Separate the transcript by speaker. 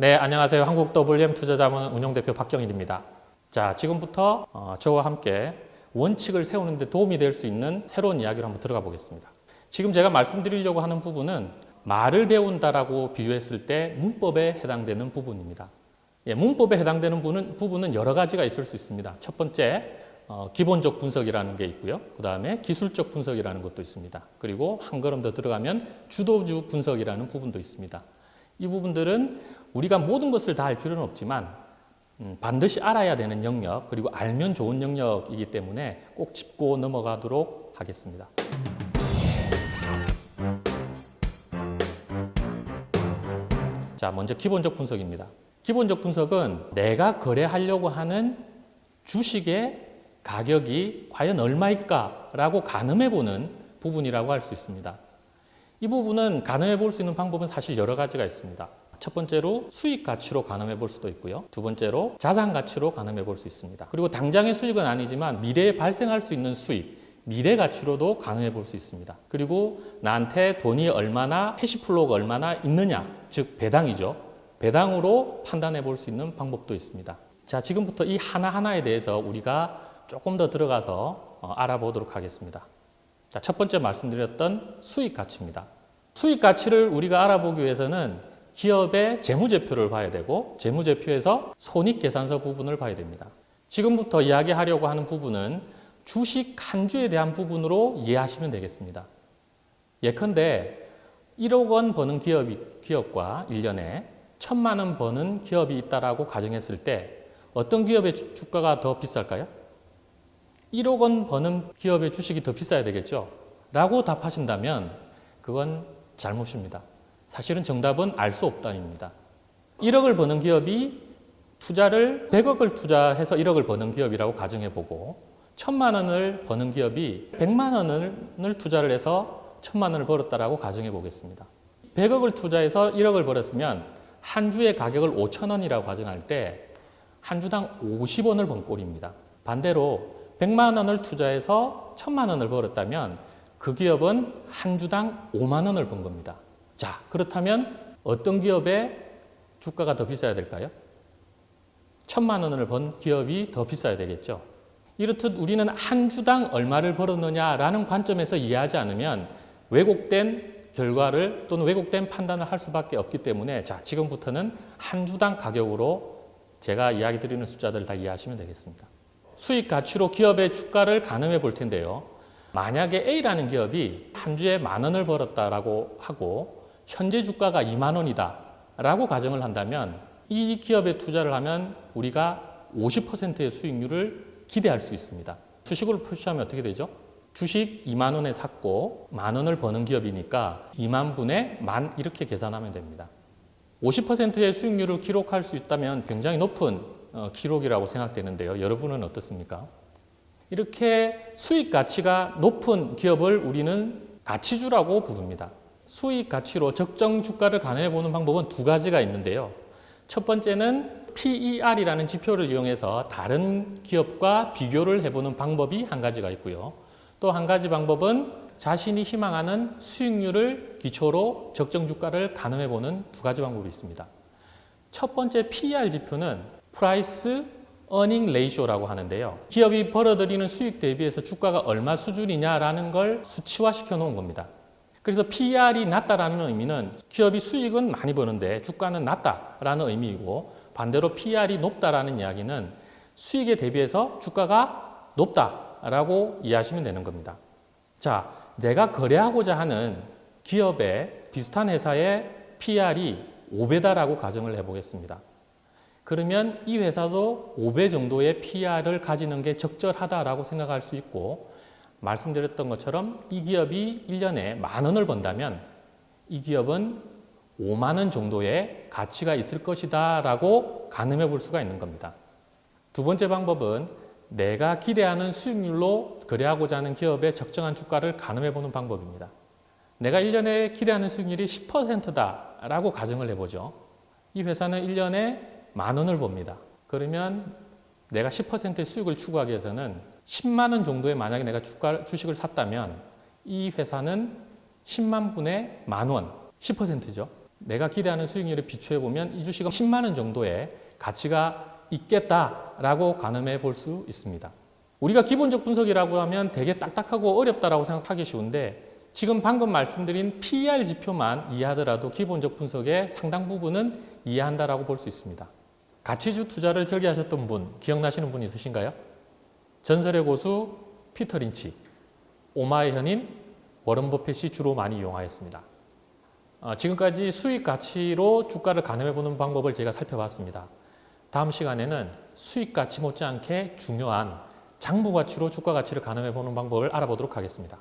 Speaker 1: 네, 안녕하세요. 한국 WM 투자자문 운영대표 박경일입니다. 자, 지금부터 어, 저와 함께 원칙을 세우는 데 도움이 될 수 있는 새로운 이야기로 한번 들어가 보겠습니다. 지금 제가 말씀드리려고 하는 부분은 말을 배운다라고 비유했을 때 문법에 해당되는 부분입니다. 예, 문법에 해당되는 부분은, 부분은 여러 가지가 있을 수 있습니다. 첫 번째, 어, 기본적 분석이라는 게 있고요. 그 다음에 기술적 분석이라는 것도 있습니다. 그리고 한 걸음 더 들어가면 주도주 분석이라는 부분도 있습니다. 이 부분들은 우리가 모든 것을 다 알 필요는 없지만 음, 반드시 알아야 되는 영역 그리고 알면 좋은 영역이기 때문에 꼭 짚고 넘어가도록 하겠습니다. 자, 먼저 기본적 분석입니다. 기본적 분석은 내가 거래하려고 하는 주식의 가격이 과연 얼마일까라고 가늠해 보는 부분이라고 할 수 있습니다. 이 부분은 가늠해 볼 수 있는 방법은 사실 여러 가지가 있습니다. 첫 번째로 수익 가치로 가늠해 볼 수도 있고요. 두 번째로 자산 가치로 가늠해 볼 수 있습니다. 그리고 당장의 수익은 아니지만 미래에 발생할 수 있는 수익, 미래 가치로도 가늠해 볼 수 있습니다. 그리고 나한테 돈이 얼마나 캐시플로우가 얼마나 있느냐, 즉 배당이죠. 배당으로 판단해 볼 수 있는 방법도 있습니다. 자, 지금부터 이 하나하나에 대해서 우리가 조금 더 들어가서 어, 알아보도록 하겠습니다. 자, 첫 번째 말씀드렸던 수익 가치입니다. 수익 가치를 우리가 알아보기 위해서는 기업의 재무제표를 봐야 되고 재무제표에서 손익계산서 부분을 봐야 됩니다. 지금부터 이야기하려고 하는 부분은 주식 한 주에 대한 부분으로 이해하시면 되겠습니다. 예컨대 1억 원 버는 기업이, 기업과 1년에 1천만 원 버는 기업이 있다라고 가정했을 때 어떤 기업의 주- 주가가 더 비쌀까요? 1억 원 버는 기업의 주식이 더 비싸야 되겠죠? 라고 답하신다면 그건 잘못입니다. 사실은 정답은 알 수 없다입니다. 1억을 버는 기업이 투자를 100억을 투자해서 1억을 버는 기업이라고 가정해 보고 1000만 원을 버는 기업이 100만 원을 투자를 해서 1000만 원을 벌었다라고 가정해 보겠습니다. 100억을 투자해서 1억을 벌었으면 한 주의 가격을 5천 원이라고 가정할 때 한 주당 50원을 번 꼴입니다. 반대로 100만 원을 투자해서 1000만 원을 벌었다면 그 기업은 한 주당 5만 원을 번 겁니다. 자, 그렇다면 어떤 기업의 주가가 더 비싸야 될까요? 1000만 원을 번 기업이 더 비싸야 되겠죠. 이렇듯 우리는 한 주당 얼마를 벌었느냐라는 관점에서 이해하지 않으면 왜곡된 결과를 또는 왜곡된 판단을 할 수밖에 없기 때문에 자, 지금부터는 한 주당 가격으로 제가 이야기 드리는 숫자들을 다 이해하시면 되겠습니다. 수익 가치로 기업의 주가를 가늠해 볼 텐데요. 만약에 A라는 기업이 한 주에 만 원을 벌었다라고 하고 현재 주가가 2만 원이다 라고 가정을 한다면 이 기업에 투자를 하면 우리가 50%의 수익률을 기대할 수 있습니다. 주식으로 표시하면 어떻게 되죠? 주식 2만 원에 샀고 만 원을 버는 기업이니까 2만 분의 만 이렇게 계산하면 됩니다. 50%의 수익률을 기록할 수 있다면 굉장히 높은 어, 기록이라고 생각되는데요. 여러분은 어떻습니까? 이렇게 수익 가치가 높은 기업을 우리는 가치주라고 부릅니다. 수익 가치로 적정 주가를 가늠해 보는 방법은 두 가지가 있는데요. 첫 번째는 PER이라는 지표를 이용해서 다른 기업과 비교를 해보는 방법이 한 가지가 있고요. 또 한 가지 방법은 자신이 희망하는 수익률을 기초로 적정 주가를 가늠해 보는 두 가지 방법이 있습니다. 첫 번째 PER 지표는 프라이스 어닝 레이쇼라고 하는데요. 기업이 벌어들이는 수익 대비해서 주가가 얼마 수준이냐라는 걸 수치화시켜 놓은 겁니다. 그래서 PER이 낮다라는 의미는 기업이 수익은 많이 버는데 주가는 낮다라는 의미이고 반대로 PER이 높다라는 이야기는 수익에 대비해서 주가가 높다라고 이해하시면 되는 겁니다. 자, 내가 거래하고자 하는 기업의 비슷한 회사의 PER이 5배다라고 가정을 해보겠습니다. 그러면 이 회사도 5배 정도의 PER을 가지는 게 적절하다라고 생각할 수 있고 말씀드렸던 것처럼 이 기업이 1년에 만 원을 번다면 이 기업은 5만 원 정도의 가치가 있을 것이다 라고 가늠해 볼 수가 있는 겁니다. 두 번째 방법은 내가 기대하는 수익률로 거래하고자 하는 기업의 적정한 주가를 가늠해 보는 방법입니다. 내가 1년에 기대하는 수익률이 10%다 라고 가정을 해보죠. 이 회사는 1년에 만 원을 봅니다. 그러면 내가 10%의 수익을 추구하기 위해서는 10만 원 정도의 만약에 내가 주가, 주식을 샀다면 이 회사는 10만 분의 만 원, 10%죠. 내가 기대하는 수익률에 비추해 보면 이 주식은 10만 원 정도의 가치가 있겠다라고 가늠해 볼 수 있습니다. 우리가 기본적 분석이라고 하면 되게 딱딱하고 어렵다라고 생각하기 쉬운데 지금 방금 말씀드린 PER 지표만 이해하더라도 기본적 분석의 상당 부분은 이해한다라고 볼 수 있습니다. 가치주 투자를 즐겨하셨던 분 기억나시는 분 있으신가요? 전설의 고수 피터 린치, 오마의 현인 워런 버핏이 주로 많이 이용하였습니다. 어, 지금까지 수익 가치로 주가를 가늠해 보는 방법을 제가 살펴봤습니다. 다음 시간에는 수익 가치 못지않게 중요한 장부 가치로 주가 가치를 가늠해 보는 방법을 알아보도록 하겠습니다.